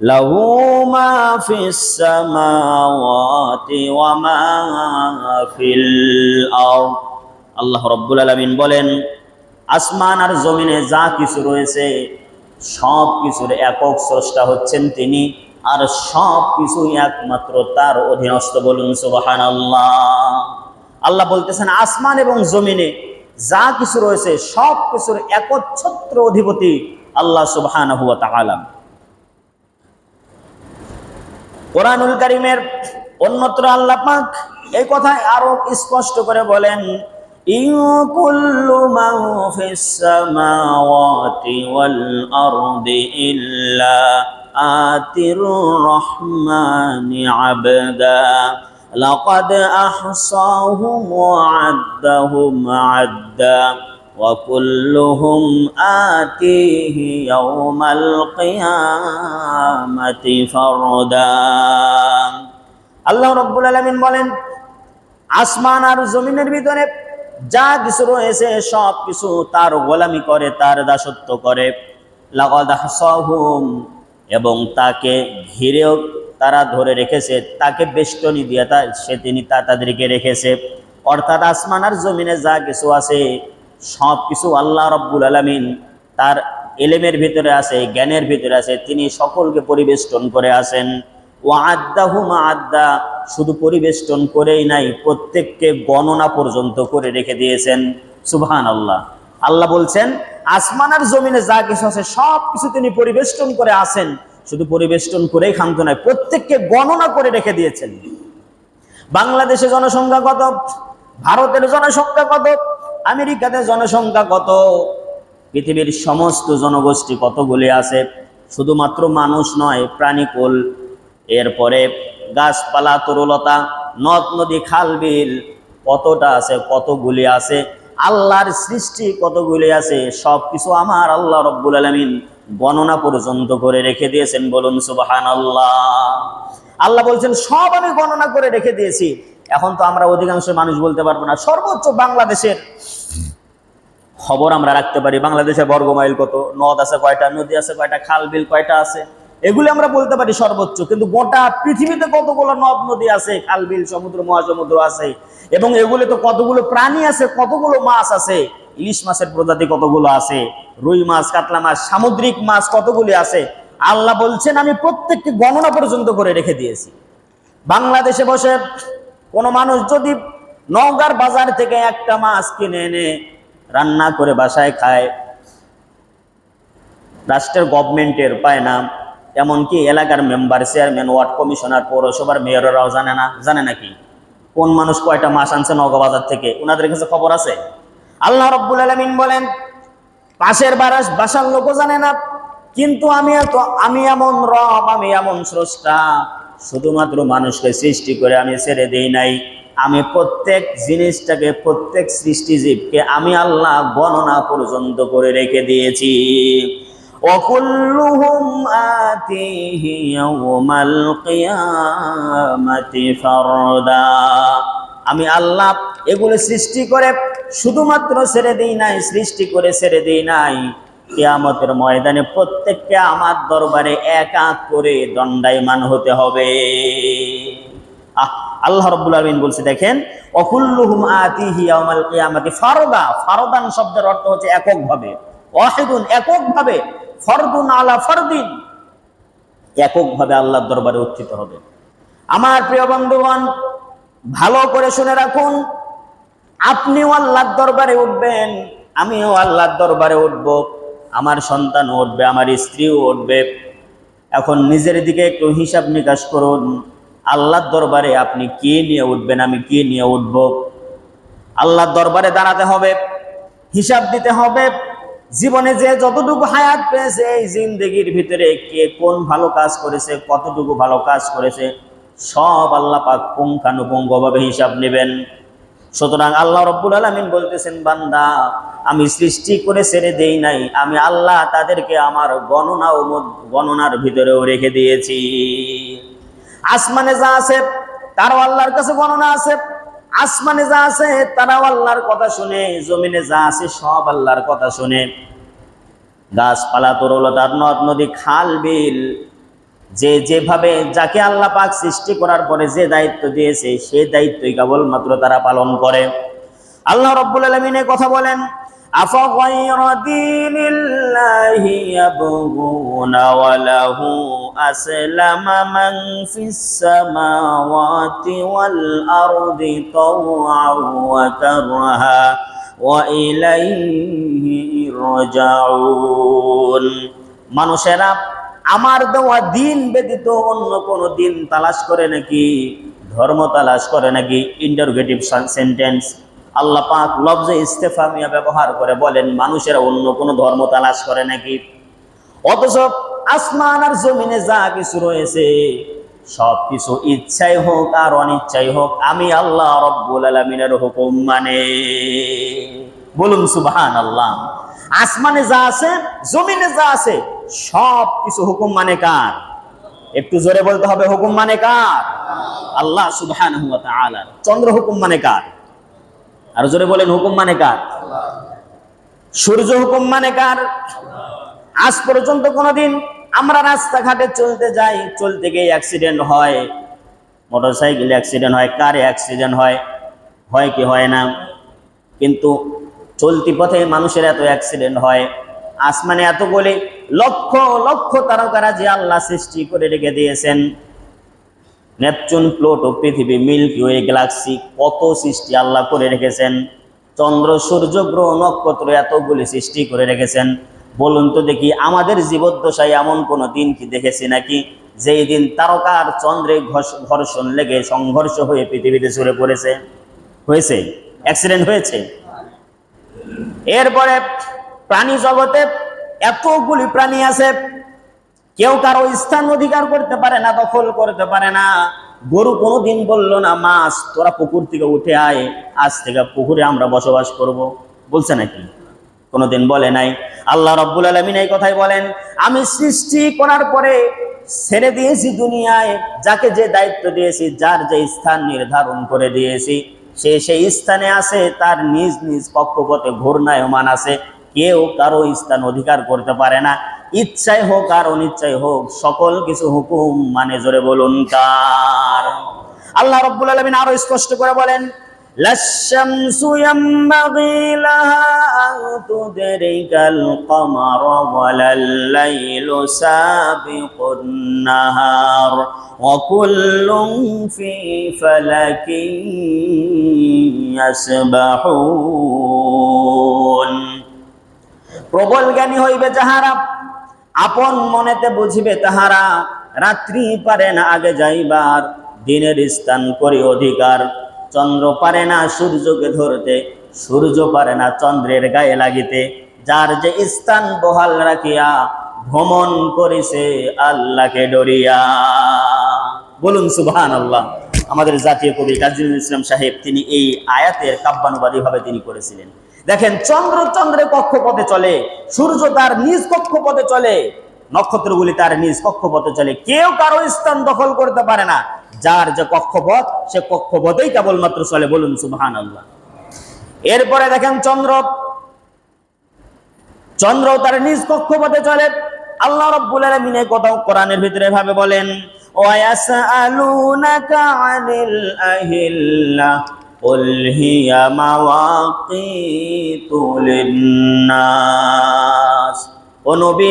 له ما في السماوات وما في الأرض আল্লাহ রব্বুল আলমিন বলেন আসমান আর জমিনে যা কিছু রয়েছে সব কিছুর একক স্রষ্টা হচ্ছেন তিনি আর সব কিছুই একমাত্র তার অধীনস্থ বলুন সুবাহান আল্লাহ আল্লাহ বলতেছেন আসমান এবং জমিনে যা কিছু রয়েছে সব কিছুর একচ্ছত্র অধিপতি আল্লাহ সুবহান হুয়া তাআলা কোরআনুল কারিমের অন্যত্র আল্লাহ পাক এই কথায় আরো স্পষ্ট করে বলেন ইন কুল্লু মান ফিস সামাওয়াতি ওয়াল আরদি ইল্লা আতির রহমানি আবদা لقد أحصاهم وعدهم عدا وكلهم آتيه يوم القيامة فردا আল্লাহ রব্বুল আলমিন বলেন আসমান আর জমিনের ভিতরে যা কিছু রয়েছে সব কিছু তার গোলামি করে তার দাসত্ব করে লাগাদ আহসাহুম এবং তাকে ঘিরেও তারা ধরে রেখেছে তাকে বেষ্টনী দিয়ে তা সে তিনি তা তাদেরকে রেখেছে অর্থাৎ আসমান আর জমিনে যা কিছু আছে সব কিছু আল্লাহ রব্বুল আলমিন তার এলেমের ভিতরে আছে, জ্ঞানের ভিতরে আছে, তিনি সকলকে পরিবেষ্টন করে আসেন ও আড্ডা হুমা আড্ডা শুধু পরিবেষ্টন করেই নাই, প্রত্যেককে গণনা পর্যন্ত করে রেখে দিয়েছেন। সুবহান আল্লাহ আল্লাহ বলছেন, আসমান আর জমিনে যা কিছু আছে, সব কিছু তিনি পরিবেষ্টন করে আসেন শুধু পরিবেষ্টন করেই ক্ষান্ত নয়, প্রত্যেককে গণনা করে রেখে দিয়েছেন। বাংলাদেশে জনসংখ্যা কত? ভারতের জনসংখ্যা কত? আমেরিকাতে জনসংখ্যা কত? পৃথিবীর সমস্ত জনগোষ্ঠী কতগুলি আছে? শুধুমাত্র মানুষ নয়, প্রাণীকুল। এরপরে গাছপালা, তরুলতা, নদ, নদী, খাল, বিল, কতটা আছে, কতগুলি আছে? আল্লাহর সৃষ্টি কতগুলি আছে? সব কিছু আমার আল্লাহ রব্বুল আলমিন গণনা পর্যন্ত করে রেখে দিয়েছেন, বলুন সুবাহান আল্লাহ আল্লাহ বলছেন, সব আমি গণনা করে রেখে দিয়েছি। এখন তো আমরা অধিকাংশ মানুষ বলতে পারব না, সর্বোচ্চ বাংলাদেশের খবর আমরা রাখতে পারি বাংলাদেশে বর্গমাইল কত? নদ আছে কয়টা, নদী আছে কয়টা, খাল, বিল কয়টা আছে? এগুলি আমরা বলতে পারি সর্বোচ্চ, কিন্তু গোটা পৃথিবীতে কতগুলো নদ, নদী আছে, খাল, বিল, সমুদ্র, মহাসমুদ্র আছে? এবং এগুলো তো কতগুলো প্রাণী আছে, কতগুলো মাছ আছে? ইলিশ মাছের প্রজাতি কতগুলো আছে? রুই মাছ, কাতলা মাছ, সামুদ্রিক মাছ কতগুলি আছে? আল্লাহ বলছেন, আমি প্রত্যেককে গণনা পর্যন্ত করে রেখে দিয়েছি। বাংলাদেশে বসে কোনো মানুষ যদি নওগাঁর বাজার থেকে একটা মাছ কিনে এনে রান্না করে বাসায় খায়। রাষ্ট্রের গভর্নমেন্টের পায় না। এমনকি এলাকার মেম্বার, চেয়ারম্যান, ওয়ার্ড কমিশনার, পৌরসভার মেয়ররাও জানে না, জানে নাকি কোন মানুষ কয়টা মাস আনছে নওগাঁ বাজার থেকে? ওনাদের কাছে খবর আছে? আল্লাহ রব্বুল আলমিন বলেন, পাশের বারাস বাসার লোকও জানে না। কিন্তু আমি এত, আমি এমন রব, আমি এমন স্রষ্টা। শুধুমাত্র মানুষকে সৃষ্টি করে আমি ছেড়ে দেই নাই। আমি প্রত্যেক জিনিসটাকে প্রত্যেক সৃষ্টিজীবকে আমি আল্লাহ গণনা পর্যন্ত করে রেখে দিয়েছি وكلهم آتيه يوم القيامة فردا আমি আল্লাহ এগুলো সৃষ্টি করে শুধুমাত্র ছেড়ে দিই নাই সৃষ্টি করে ছেড়ে দিই নাই কেয়ামতের ময়দানে প্রত্যেককে আমার দরবারে এক এক করে দণ্ডায়মান হতে হবে আহ আল্লাহ রব্বুল আলমিন বলছে, দেখেন, অকুল্লুহুম আতিহি ইয়াউমাল কিয়ামাতি ফারদা। ফারদান শব্দের অর্থ হচ্ছে এককভাবে। ওয়াহিদুন, এককভাবে। ফরদুন আলা ফরদিন। এককভাবে আল্লাহর দরবারে উত্থিত হবে। আমার প্রিয় বন্ধুগণ, ভালো করে শুনে রাখুন, আপনিও আল্লাহর দরবারে উঠবেন, আমিও আল্লাহর দরবারে উঠব। আমার সন্তান উঠবে, আমার স্ত্রীও উঠবে। এখন নিজের দিকে একটু হিসাব নিকাশ করুন। আল্লাহর দরবারে আপনি কে নিয়ে উঠবেন, আমি কে নিয়ে উঠব? আল্লাহর দরবারে দাঁড়াতে হবে, হিসাব দিতে হবে। জীবনে যে যতটুকু হায়াত পেয়েছে, এই জিন্দগির ভিতরে কে কোন ভালো কাজ করেছে, কতটুকু ভালো কাজ করেছে, সব আল্লাহ পাক পুঙ্খানুপুঙ্খভাবে হিসাব নেবেন। সুতরাং আল্লাহ রব্বুল আলমিন বলতেছেন, বান্দা, আমি সৃষ্টি করে ছেড়ে দেই নাই, আমি আল্লাহ তাদেরকে আমার গণনা ও গণনার ভিতরেও রেখে দিয়েছি। আসমানে যা আছে, তারও আল্লাহর কাছে গণনা আছে। আসমানে যা আছে, তারাও আল্লাহর কথা শুনে, জমিনে যা আছে সব আল্লাহর কথা শুনে। গাছপালা, তরলতার নদ, নদী, খাল, বিল, যে যেভাবে যাকে আল্লাহ পাক সৃষ্টি করার পরে যে দায়িত্ব দিয়েছে, সেই দায়িত্বই কেবলমাত্র তারা পালন করে। আল্লাহ রব্বুল আলমিনে কথা বলেন أفغير دين الله يبغون وله أسلم من في السماوات والأرض طوعا وكرها وإليه يرجعون মানুষেরা আমার দেওয়া দিন ব্যতীত অন্য কোন দিন তালাশ করে নাকি ধর্ম তালাশ করে নাকি ইন্টারোগেটিভ সেন্টেন্স আল্লাহ পাক লফজে ইস্তেফামিয়া ব্যবহার করে বলেন, মানুষেরা অন্য কোনো ধর্ম তালাশ করে নাকি? অথচ আসমান আর জমিনে যা কিছু রয়েছে সব কিছু ইচ্ছাই হোক আর অনিচ্ছাই হোক, আমি আল্লাহ রব্বুল আলমিনের হুকুম মানে। বলুন সুবহান আল্লাহ আসমানে যা আছে, জমিনে যা আছে সব কিছু হুকুম মানে কার? একটু জোরে বলতে হবে, হুকুম মানে কার? আল্লাহ সুবহান চন্দ্র হুকুম মানে কার? আর জোরে বলেন, হুকুম মানে কার? সূর্য হুকুম মানে কার? আজ পর্যন্ত কোনোদিন আমরা রাস্তাঘাটে চলতে যাই, চলতে গিয়ে অ্যাক্সিডেন্ট হয়। মোটরসাইকেল অ্যাক্সিডেন্ট হয় কারে অ্যাক্সিডেন্ট হয় হয় কি হয় না? কিন্তু চলতি পথে মানুষের এত অ্যাক্সিডেন্ট হয়। আসমানে এত বলে লক্ষ লক্ষ তারকারা যে আল্লাহ সৃষ্টি করে রেখে দিয়েছেন। নেপচুন, প্লুটো, পৃথিবী, মিল্কি ওয়ে, গ্যালাক্সি, কত সৃষ্টি আল্লাহ করে রেখেছেন? চন্দ্র, সূর্য, গ্রহ, নক্ষত্র এতগুলি সৃষ্টি করে রেখেছেন। বলুন তো দেখি, আমাদের জীবদ্দশায় এমন কোনো দিন কি দেখেছি নাকি? যেই দিন তারকার চন্দ্রে ঘর্ষ- ঘর্ষণ লেগে সংঘর্ষ হয়ে পৃথিবীতে ছড়ে পড়েছে। হয়েছে? অ্যাক্সিডেন্ট হয়েছে? এরপরে প্রাণী জগতে এতগুলি প্রাণী আছে কেউ কারও স্থান অধিকার করতে পারে না, দখল করতে পারে না। গরু কোনোদিন বলল না, মাছ, তোরা পুকুর থেকে উঠে আয়, আজ থেকে পুকুরে আমরা বসবাস করব। বলছে নাকি? কোনোদিন বলে নাই। আল্লাহ রব্বুল আলমিন এই কথাই বলেন, আমি সৃষ্টি করার পরে ছেড়ে দিয়েছি দুনিয়ায়, যাকে যে দায়িত্ব দিয়েছি, যার যে স্থান নির্ধারণ করে দিয়েছি, সে সেই স্থানে আছে, তার নিজ নিজ কক্ষপথে ঘূর্ণায়মান আছে। কেউ কারও স্থান অধিকার করতে পারে না। ইচ্ছাই হোক আর অনিচ্ছাই হোক সকল কিছু হুকুম মানে জোরে বলুন কার আল্লাহ রব্বুল আলমিন আরো স্পষ্ট করে বলেন للشمس ينبغي لها أن تدرك القمر ولا الليل سابق النهار وكل في فلك يسبحون প্রবল জ্ঞানী হইবে যাহারা আপন মনেতে বুঝিবে তাহারা, রাত্রি পারে না আগে যাইবার, দিনের স্থান করি অধিকার। চন্দ্র পারে না সূর্যকে ধরতে, সূর্য পারে না চন্দ্রের গায়ে লাগিতে। যার যে স্থান বহাল রাখিয়া, ভ্রমণ করিছে আল্লাহকে ডরিয়া। বলুন সুবহান আল্লাহ আমাদের জাতীয় কবি কাজী ইসলাম সাহেব, তিনি এই আয়াতের কাব্যানুবাদী ভাবে তিনি করেছিলেন। দেখেন চন্দ্র চন্দ্রে কক্ষপথে চলে, সূর্য তার নিজ কক্ষপথে চলে, নক্ষত্রগুলি তার নিজ কক্ষপথে চলে। কেউ কারও স্থান দখল করতে পারে না। যার যে কক্ষপথ, সে কক্ষপথেই কেবলমাত্র চলে বলুন সুবহান আল্লাহ এরপরে দেখেন চন্দ্র। চন্দ্র তার নিজ কক্ষপথে চলে। আল্লাহ রব্বুল আলামিন এই কথা কোরআনের ভিতরে ভাবে বলেন قل هي مواقيت للناس ও নবী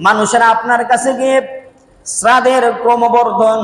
মানুষেরা আপনার কাছে গিয়ে শ্রাদের ক্রমবর্ধন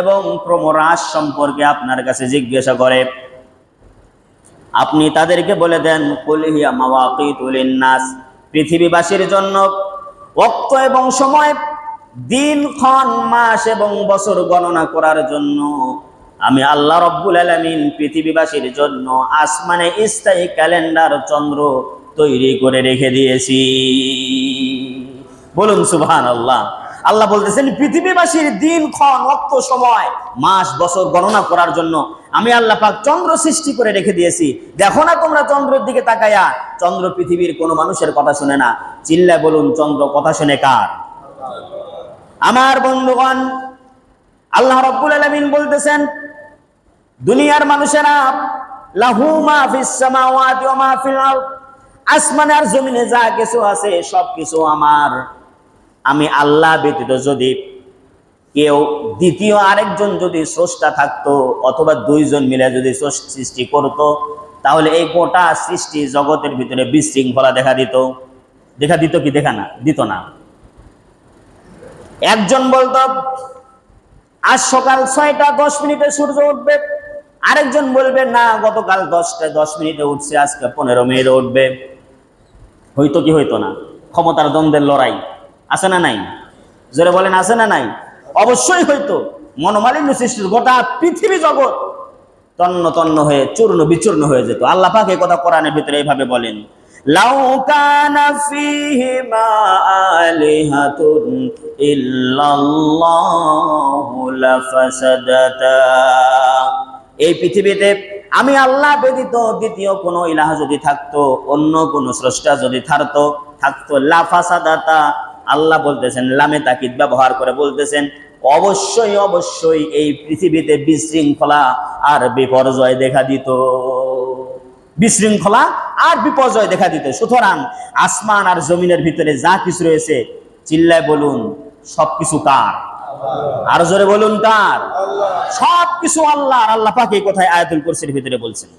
এবং ক্রমহ্রাস সম্পর্কে আপনার কাছে জিজ্ঞাসা করে আপনি তাদেরকে বলে দেন কুলহিয়া মাওয়াকিতুল নাস পৃথিবীবাসীর জন্য ওক্ত এবং সময় দিন ক্ষণ মাস এবং বছর গণনা করার জন্য আমি আল্লাহ রব্বুল আলামিন পৃথিবীবাসীর জন্য আসমানে স্থায়ী ক্যালেন্ডার চন্দ্র তৈরি করে রেখে দিয়েছি। বলুন সুবহান আল্লাহ আল্লাহ বলতেছেন, পৃথিবীবাসীর দিন, ক্ষণ অক্ত সময়, মাস, বছর গণনা করার জন্য আমি আল্লাহ পাক চন্দ্র সৃষ্টি করে রেখে দিয়েছি। দেখো না তোমরা চন্দ্রের দিকে তাকায়া। চন্দ্র পৃথিবীর কোনো মানুষের কথা শুনে না। চিল্লায় বলুন, চন্দ্র কথা শুনে কার? আমার বন্ধুগণ, আল্লাহ রব্বুল আলামিন বলতেছেন দুনিয়ার মানুষেরা, লাহু মাফিল সামাওয়াতি আর জমিনে যা কিছু আছে সব কিছু আমার। আমি আল্লাহ ব্যতীত যদি কেউ দ্বিতীয় আরেকজন যদি স্রষ্টা থাকতো অথবা দুইজন মিলে যদি সৃষ্টি করত, তাহলে এই গোটা সৃষ্টি জগতের ভিতরে বিশৃঙ্খলা দেখা দিত। দেখা দিত কি? দেখা না, দিত না। একজন বলতো, আজ সকাল ছয়টা দশ মিনিটে সূর্য উঠবে আরেকজন বলবে, না, গতকাল দশটা দশ মিনিটে উঠছে, আজকে পনেরো মিনিটে উঠবে। হইতো কি হইতো না? ক্ষমতার দ্বন্দ্বের লড়াই আছে না নাই? জোরে বলেন, আছে না নাই? অবশ্যই হইতো। মনোমালিন্য সৃষ্টি হতো। গোটা পৃথিবী জগৎ তন্ন তন্ন হয়ে চূর্ণ বিচূর্ণ হয়ে যেত। আল্লাহ পাক এই কথা কোরআনের ভিতরে এইভাবে বলেন, লাউ ইল্লাল্লাহু লাফাসাদাতা। এই পৃথিবীতে আমি আল্লাহ ব্যতীত দ্বিতীয় কোনো ইলাহ যদি থাকতো, অন্য কোনো স্রষ্টা যদি থাকতো থাকতো লাফাসাদাতা আল্লাহ বলতেছেন, লামে তাকিদ ব্যবহার করে বলতেছেন, অবশ্যই অবশ্যই এই পৃথিবীতে বিশৃঙ্খলা আর বিপর্যয় দেখা দিত। বিশৃঙ্খলা আর বিপর্যয় দেখা দিত। সুতরাং আসমান আর জমিনের ভিতরে যা কিছু রয়েছে, চিল্লায় বলুন, সবকিছু কার? আর জোরে বলুন তার। সবকিছু আল্লাহ। আর আল্লাহ পাকে কোথায় আয়াতুল কুরসির ভিতরে বলছেন।